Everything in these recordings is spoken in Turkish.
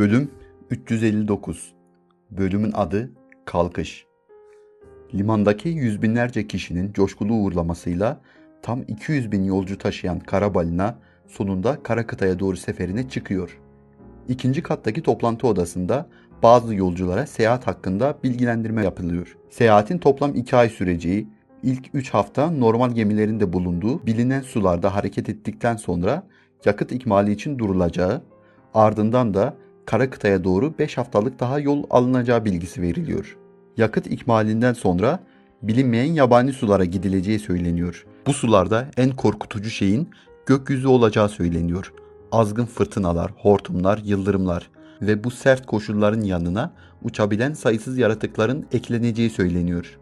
Bölüm 359 Bölümün adı Kalkış Limandaki yüz binlerce kişinin coşkulu uğurlamasıyla tam 200 bin yolcu taşıyan kara balina sonunda kara kıtaya doğru seferine çıkıyor. İkinci kattaki toplantı odasında bazı yolculara seyahat hakkında bilgilendirme yapılıyor. Seyahatin toplam 2 ay süreceği, ilk 3 hafta normal gemilerin de bulunduğu bilinen sularda hareket ettikten sonra yakıt ikmali için durulacağı, ardından da kara kıtaya doğru 5 haftalık daha yol alınacağı bilgisi veriliyor. Yakıt ikmalinden sonra bilinmeyen yabani sulara gidileceği söyleniyor. Bu sularda en korkutucu şeyin gökyüzü olacağı söyleniyor. Azgın fırtınalar, hortumlar, yıldırımlar ve bu sert koşulların yanına uçabilen sayısız yaratıkların ekleneceği söyleniyor.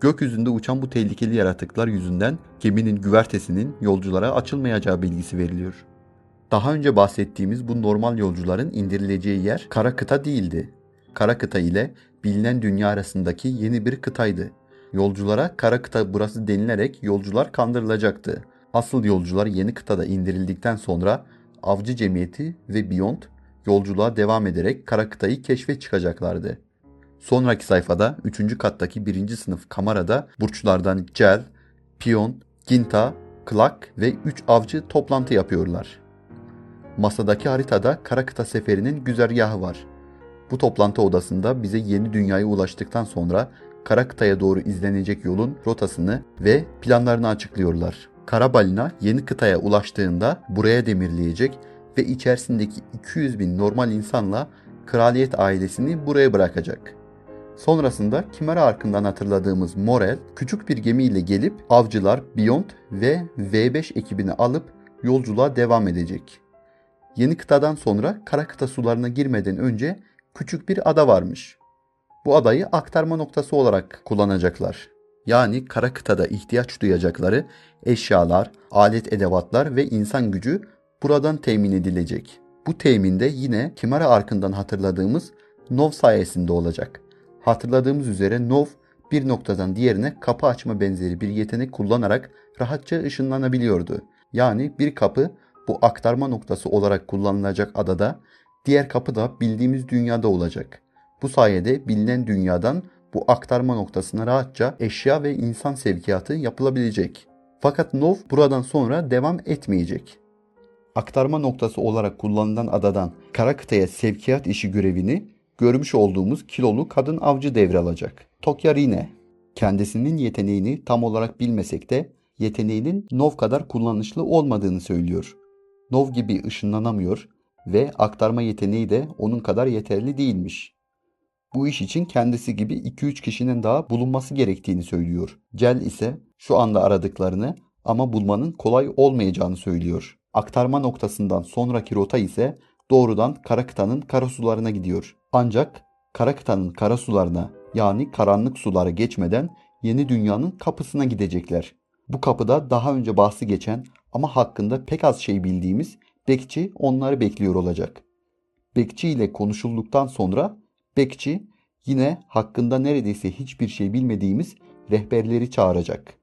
Gökyüzünde uçan bu tehlikeli yaratıklar yüzünden geminin güvertesinin yolculara açılmayacağı bilgisi veriliyor. Daha önce bahsettiğimiz bu normal yolcuların indirileceği yer kara kıta değildi. Kara kıta ile bilinen dünya arasındaki yeni bir kıtaydı. Yolculara kara kıta burası denilerek yolcular kandırılacaktı. Asıl yolcular yeni kıtada indirildikten sonra avcı cemiyeti ve Beyond yolculuğa devam ederek kara kıtayı keşfe çıkacaklardı. Sonraki sayfada 3. kattaki 1. sınıf kamerada burçlardan Cel, Pion, Ginta, Klak ve 3 avcı toplantı yapıyorlar. Masadaki haritada kara kıta seferinin güzergahı var. Bu toplantı odasında bize yeni dünyaya ulaştıktan sonra kara kıtaya doğru izlenecek yolun rotasını ve planlarını açıklıyorlar. Kara balina yeni kıtaya ulaştığında buraya demirleyecek ve içerisindeki 200 bin normal insanla kraliyet ailesini buraya bırakacak. Sonrasında Kimera arkından hatırladığımız Morel küçük bir gemiyle gelip avcılar Beyond ve V5 ekibini alıp yolculuğa devam edecek. Yeni kıtadan sonra kara kıta sularına girmeden önce küçük bir ada varmış. Bu adayı aktarma noktası olarak kullanacaklar. Yani kara kıtada ihtiyaç duyacakları eşyalar, alet edevatlar ve insan gücü buradan temin edilecek. Bu teminde yine Kimara arkından hatırladığımız Nov sayesinde olacak. Hatırladığımız üzere Nov bir noktadan diğerine kapı açma benzeri bir yetenek kullanarak rahatça ışınlanabiliyordu. Yani bir kapı bu aktarma noktası olarak kullanılacak adada, diğer kapı da bildiğimiz dünyada olacak. Bu sayede bilinen dünyadan bu aktarma noktasına rahatça eşya ve insan sevkiyatı yapılabilecek. Fakat Nov buradan sonra devam etmeyecek. Aktarma noktası olarak kullanılan adadan kara kıtaya sevkiyat işi görevini görmüş olduğumuz kilolu kadın avcı devralacak. Tokya Rine. Kendisinin yeteneğini tam olarak bilmesek de yeteneğinin Nov kadar kullanışlı olmadığını söylüyor. Nov gibi ışınlanamıyor ve aktarma yeteneği de onun kadar yeterli değilmiş. Bu iş için kendisi gibi 2-3 kişinin daha bulunması gerektiğini söylüyor. Cel ise şu anda aradıklarını ama bulmanın kolay olmayacağını söylüyor. Aktarma noktasından sonraki rota ise doğrudan kara kıtanın kara sularına gidiyor. Ancak kara kıtanın kara sularına yani karanlık sulara geçmeden yeni dünyanın kapısına gidecekler. Bu kapıda daha önce bahsi geçen ama hakkında pek az şey bildiğimiz bekçi onları bekliyor olacak. Bekçi ile konuşulduktan sonra bekçi yine hakkında neredeyse hiçbir şey bilmediğimiz rehberleri çağıracak.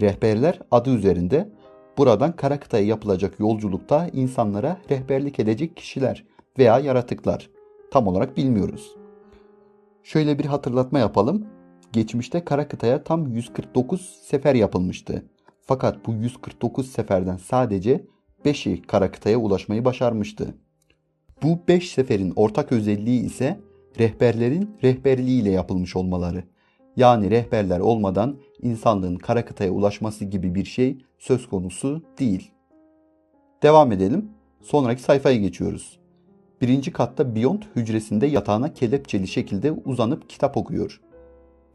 Rehberler adı üzerinde buradan kara yapılacak yolculukta insanlara rehberlik edecek kişiler veya yaratıklar. Tam olarak bilmiyoruz. Şöyle bir hatırlatma yapalım. Geçmişte kara kıtaya tam 149 sefer yapılmıştı. Fakat bu 149 seferden sadece 5'i kara kıtaya ulaşmayı başarmıştı. Bu 5 seferin ortak özelliği ise rehberlerin rehberliğiyle yapılmış olmaları. Yani rehberler olmadan insanlığın kara kıtaya ulaşması gibi bir şey söz konusu değil. Devam edelim. Sonraki sayfaya geçiyoruz. Birinci katta Beyond hücresinde yatağına kelepçeli şekilde uzanıp kitap okuyor.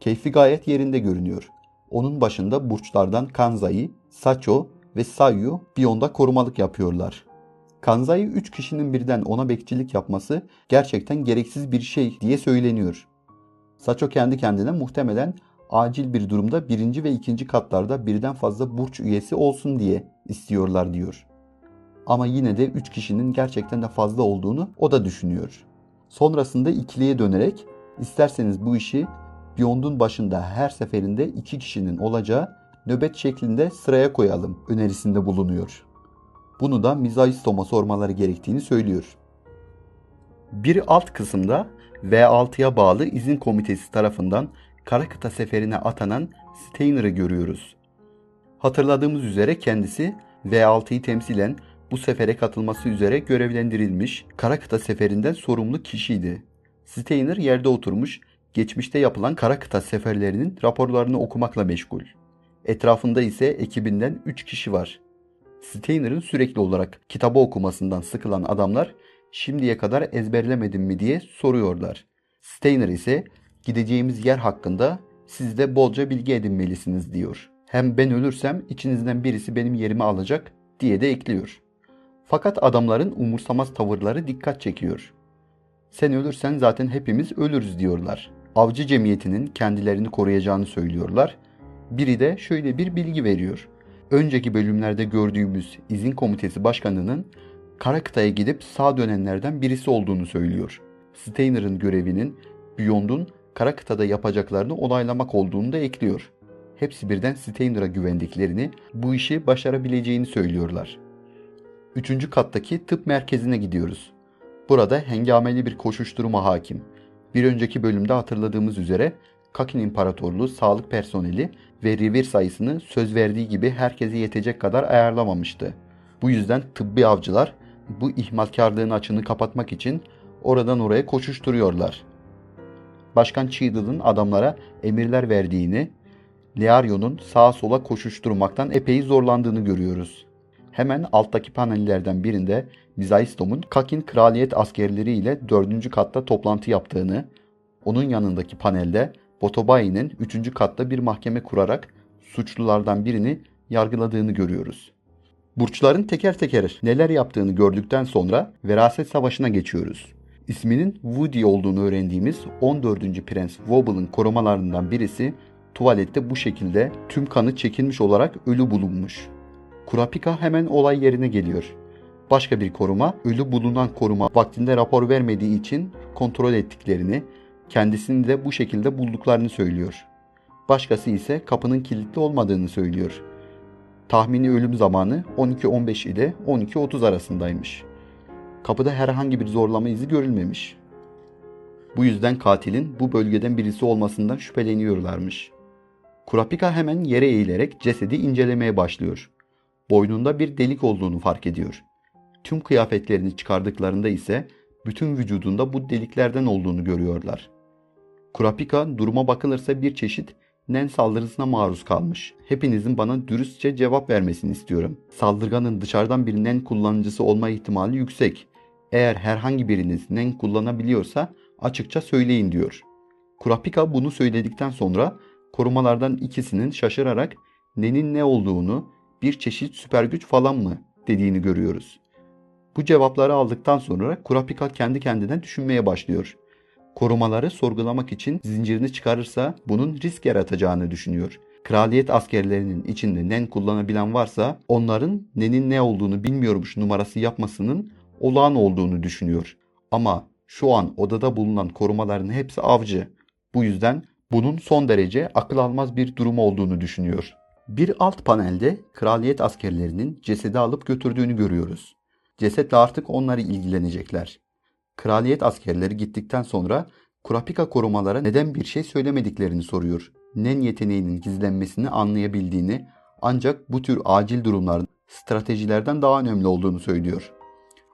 Keyfi gayet yerinde görünüyor. Onun başında burçlardan Kanzai, Sacho ve Sayu Beyond'a korumalık yapıyorlar. Kanzai 3 kişinin birden ona bekçilik yapması gerçekten gereksiz bir şey diye söyleniyor. Sacho kendi kendine muhtemelen acil bir durumda birinci ve ikinci katlarda birden fazla burç üyesi olsun diye istiyorlar diyor. Ama yine de 3 kişinin gerçekten de fazla olduğunu o da düşünüyor. Sonrasında ikiliye dönerek isterseniz bu işi Beyond'un başında her seferinde iki kişinin olacağı nöbet şeklinde sıraya koyalım önerisinde bulunuyor. Bunu da Mizahistoma sormaları gerektiğini söylüyor. Bir alt kısımda V6'ya bağlı izin komitesi tarafından kara kıta seferine atanan Steiner'ı görüyoruz. Hatırladığımız üzere kendisi V6'yı temsilen bu sefere katılması üzere görevlendirilmiş kara kıta seferinden sorumlu kişiydi. Steiner yerde oturmuş, geçmişte yapılan kara kıta seferlerinin raporlarını okumakla meşgul. Etrafında ise ekibinden 3 kişi var. Steiner'ın sürekli olarak kitabı okumasından sıkılan adamlar şimdiye kadar ezberlemedim mi diye soruyorlar. Steiner ise gideceğimiz yer hakkında siz de bolca bilgi edinmelisiniz diyor. Hem ben ölürsem içinizden birisi benim yerimi alacak diye de ekliyor. Fakat adamların umursamaz tavırları dikkat çekiyor. Sen ölürsen zaten hepimiz ölürüz diyorlar. Avcı cemiyetinin kendilerini koruyacağını söylüyorlar. Biri de şöyle bir bilgi veriyor. Önceki bölümlerde gördüğümüz izin komitesi başkanının kara kıtaya gidip sağ dönenlerden birisi olduğunu söylüyor. Steiner'ın görevinin Beyond'un kara kıtada yapacaklarını onaylamak olduğunu da ekliyor. Hepsi birden Steiner'a güvendiklerini, bu işi başarabileceğini söylüyorlar. Üçüncü kattaki tıp merkezine gidiyoruz. Burada hengameli bir koşuşturma hakim. Bir önceki bölümde hatırladığımız üzere Kakin İmparatorluğu sağlık personeli ve revir sayısını söz verdiği gibi herkese yetecek kadar ayarlamamıştı. Bu yüzden tıbbi avcılar bu ihmalkarlığın açını kapatmak için oradan oraya koşuşturuyorlar. Başkan Cheadle'ın adamlara emirler verdiğini, Learion'un sağa sola koşuşturmaktan epey zorlandığını görüyoruz. Hemen alttaki panellerden birinde Bizaistom'un Kakin kraliyet askerleri ile 4. katta toplantı yaptığını, onun yanındaki panelde Botobayi'nin 3. katta bir mahkeme kurarak suçlulardan birini yargıladığını görüyoruz. Burçların teker teker neler yaptığını gördükten sonra veraset savaşına geçiyoruz. İsminin Woody olduğunu öğrendiğimiz 14. Prens Wobble'ın korumalarından birisi tuvalette bu şekilde tüm kanı çekilmiş olarak ölü bulunmuş. Kurapika hemen olay yerine geliyor. Başka bir koruma, ölü bulunan koruma vaktinde rapor vermediği için kontrol ettiklerini, kendisini de bu şekilde bulduklarını söylüyor. Başkası ise kapının kilitli olmadığını söylüyor. Tahmini ölüm zamanı 12.15 ile 12.30 arasındaymış. Kapıda herhangi bir zorlama izi görülmemiş. Bu yüzden katilin bu bölgeden birisi olmasından şüpheleniyorlarmış. Kurapika hemen yere eğilerek cesedi incelemeye başlıyor. Boynunda bir delik olduğunu fark ediyor. Tüm kıyafetlerini çıkardıklarında ise bütün vücudunda bu deliklerden olduğunu görüyorlar. Kurapika duruma bakılırsa bir çeşit nen saldırısına maruz kalmış. Hepinizin bana dürüstçe cevap vermesini istiyorum. Saldırganın dışarıdan bir nen kullanıcısı olma ihtimali yüksek. Eğer herhangi biriniz nen kullanabiliyorsa açıkça söyleyin diyor. Kurapika bunu söyledikten sonra korumalardan ikisinin şaşırarak nenin ne olduğunu bir çeşit süper güç falan mı dediğini görüyoruz. Bu cevapları aldıktan sonra Kurapika kendi kendine düşünmeye başlıyor. Korumaları sorgulamak için zincirini çıkarırsa bunun risk yaratacağını düşünüyor. Kraliyet askerlerinin içinde nen kullanabilen varsa onların nenin ne olduğunu bilmiyormuş numarası yapmasının olağan olduğunu düşünüyor. Ama şu an odada bulunan korumaların hepsi avcı. Bu yüzden bunun son derece akıl almaz bir durum olduğunu düşünüyor. Bir alt panelde kraliyet askerlerinin cesedi alıp götürdüğünü görüyoruz. Cesetle artık onları ilgilenecekler. Kraliyet askerleri gittikten sonra Kurapika korumalara neden bir şey söylemediklerini soruyor. Nen yeteneğinin gizlenmesini anlayabildiğini ancak bu tür acil durumların stratejilerden daha önemli olduğunu söylüyor.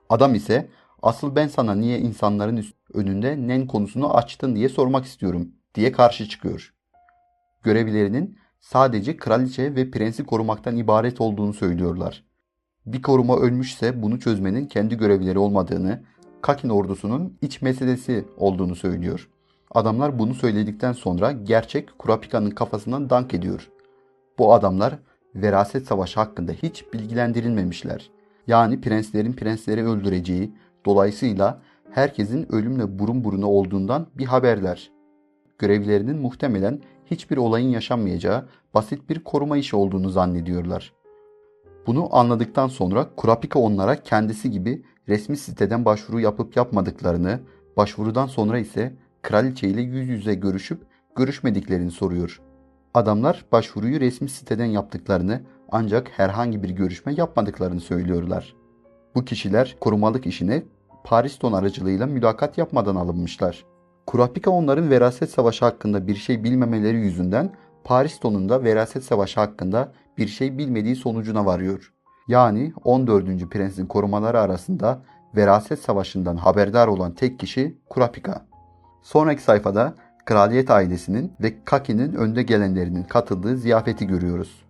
Adam ise asıl ben sana niye insanların önünde nen konusunu açtın diye sormak istiyorum diye karşı çıkıyor. Görevlerinin sadece kraliçe ve prensi korumaktan ibaret olduğunu söylüyorlar. Bir koruma ölmüşse bunu çözmenin kendi görevleri olmadığını, Kakin ordusunun iç meselesi olduğunu söylüyor. Adamlar bunu söyledikten sonra gerçek Kurapika'nın kafasından dank ediyor. Bu adamlar veraset savaşı hakkında hiç bilgilendirilmemişler. Yani prenslerin prensleri öldüreceği, dolayısıyla herkesin ölümle burun buruna olduğundan bir haberler. Görevlerinin muhtemelen hiçbir olayın yaşanmayacağı basit bir koruma işi olduğunu zannediyorlar. Bunu anladıktan sonra Kurapika onlara kendisi gibi resmi siteden başvuru yapıp yapmadıklarını, başvurudan sonra ise kraliçe ile yüz yüze görüşüp görüşmediklerini soruyor. Adamlar başvuruyu resmi siteden yaptıklarını ancak herhangi bir görüşme yapmadıklarını söylüyorlar. Bu kişiler korumalık işine Pariston aracılığıyla mülakat yapmadan alınmışlar. Kurapika onların veraset savaşı hakkında bir şey bilmemeleri yüzünden Pariston'un da veraset savaşı hakkında bir şey bilmediği sonucuna varıyor. Yani 14. prensin korumaları arasında veraset savaşından haberdar olan tek kişi Kurapika. Sonraki sayfada kraliyet ailesinin ve Kaki'nin önde gelenlerinin katıldığı ziyafeti görüyoruz.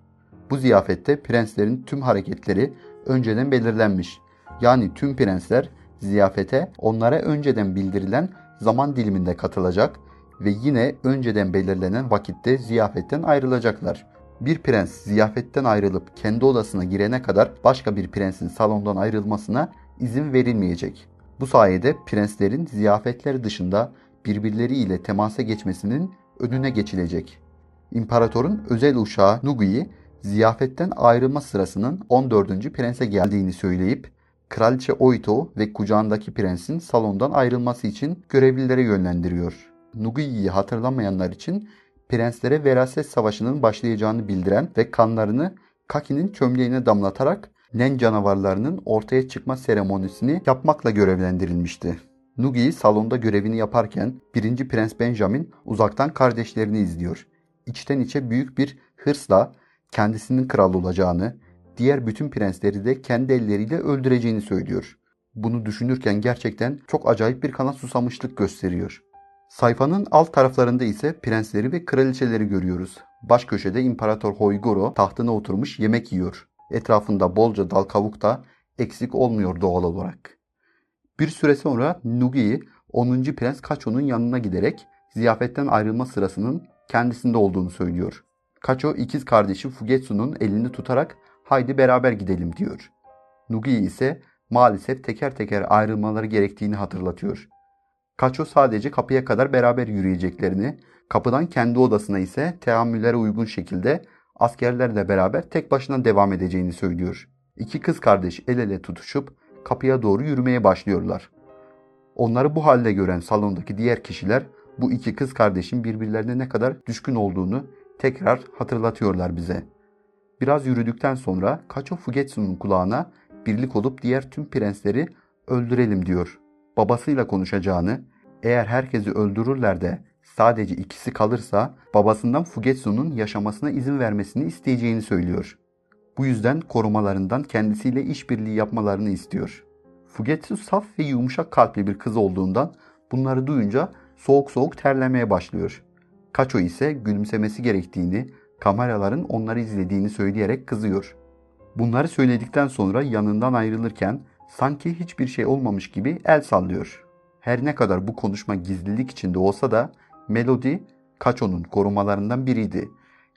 Bu ziyafette prenslerin tüm hareketleri önceden belirlenmiş. Yani tüm prensler ziyafete onlara önceden bildirilen zaman diliminde katılacak ve yine önceden belirlenen vakitte ziyafetten ayrılacaklar. Bir prens ziyafetten ayrılıp kendi odasına girene kadar başka bir prensin salondan ayrılmasına izin verilmeyecek. Bu sayede prenslerin ziyafetler dışında birbirleriyle temasa geçmesinin önüne geçilecek. İmparatorun özel uşağı Nugu'yu ziyafetten ayrılma sırasının 14. prense geldiğini söyleyip Kraliçe Oito ve kucağındaki prensin salondan ayrılması için görevlilere yönlendiriyor. Nuguyi'yi hatırlamayanlar için prenslere veraset savaşının başlayacağını bildiren ve kanlarını Kaki'nin çömleğine damlatarak Nen canavarlarının ortaya çıkma seremonisini yapmakla görevlendirilmişti. Nugi salonda görevini yaparken 1. Prens Benjamin uzaktan kardeşlerini izliyor. İçten içe büyük bir hırsla kendisinin kral olacağını, diğer bütün prensleri de kendi elleriyle öldüreceğini söylüyor. Bunu düşünürken gerçekten çok acayip bir kana susamışlık gösteriyor. Sayfanın alt taraflarında ise prensleri ve kraliçeleri görüyoruz. Baş köşede İmparator Hoygoro tahtına oturmuş yemek yiyor. Etrafında bolca dal kavuk da eksik olmuyor doğal olarak. Bir süre sonra Nugi 10. Prens Kacho'nun yanına giderek ziyafetten ayrılma sırasının kendisinde olduğunu söylüyor. Kacho ikiz kardeşi Fugetsu'nun elini tutarak haydi beraber gidelim diyor. Nugi ise maalesef teker teker ayrılmaları gerektiğini hatırlatıyor. Kacho sadece kapıya kadar beraber yürüyeceklerini, kapıdan kendi odasına ise teamüllere uygun şekilde askerlerle beraber tek başına devam edeceğini söylüyor. İki kız kardeş el ele tutuşup kapıya doğru yürümeye başlıyorlar. Onları bu halde gören salondaki diğer kişiler bu iki kız kardeşin birbirlerine ne kadar düşkün olduğunu tekrar hatırlatıyorlar bize. Biraz yürüdükten sonra Kacho Fugetsu'nun kulağına birlik olup diğer tüm prensleri öldürelim diyor. Babasıyla konuşacağını, eğer herkesi öldürürler de sadece ikisi kalırsa babasından Fugetsu'nun yaşamasına izin vermesini isteyeceğini söylüyor. Bu yüzden korumalarından kendisiyle işbirliği yapmalarını istiyor. Fugetsu saf ve yumuşak kalpli bir kız olduğundan bunları duyunca soğuk soğuk terlemeye başlıyor. Kacho ise gülümsemesi gerektiğini, kameraların onları izlediğini söyleyerek kızıyor. Bunları söyledikten sonra yanından ayrılırken sanki hiçbir şey olmamış gibi el sallıyor. Her ne kadar bu konuşma gizlilik içinde olsa da Melody Kacho'nun korumalarından biriydi.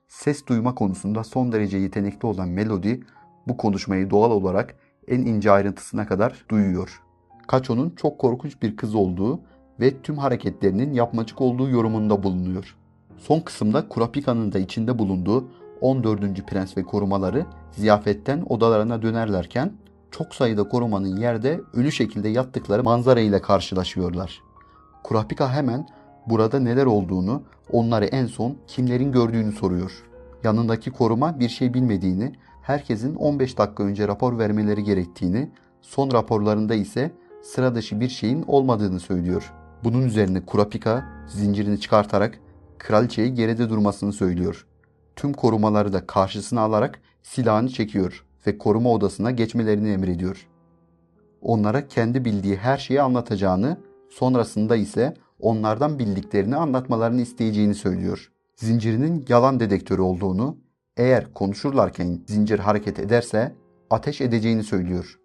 Ses duyma konusunda son derece yetenekli olan Melody bu konuşmayı doğal olarak en ince ayrıntısına kadar duyuyor. Kacho'nun çok korkunç bir kız olduğu ve tüm hareketlerinin yapmacık olduğu yorumunda bulunuyor. Son kısımda Kurapika'nın da içinde bulunduğu 14. prens ve korumaları ziyafetten odalarına dönerlerken çok sayıda korumanın yerde ölü şekilde yattıkları manzara ile karşılaşıyorlar. Kurapika hemen burada neler olduğunu, onları en son kimlerin gördüğünü soruyor. Yanındaki koruma bir şey bilmediğini, herkesin 15 dakika önce rapor vermeleri gerektiğini, son raporlarında ise sıra dışı bir şeyin olmadığını söylüyor. Bunun üzerine Kurapika zincirini çıkartarak kraliçeyi geride durmasını söylüyor. Tüm korumaları da karşısına alarak silahını çekiyor ve koruma odasına geçmelerini emrediyor. Onlara kendi bildiği her şeyi anlatacağını, sonrasında ise onlardan bildiklerini anlatmalarını isteyeceğini söylüyor. Zincirinin yalan dedektörü olduğunu, eğer konuşurlarken zincir hareket ederse ateş edeceğini söylüyor.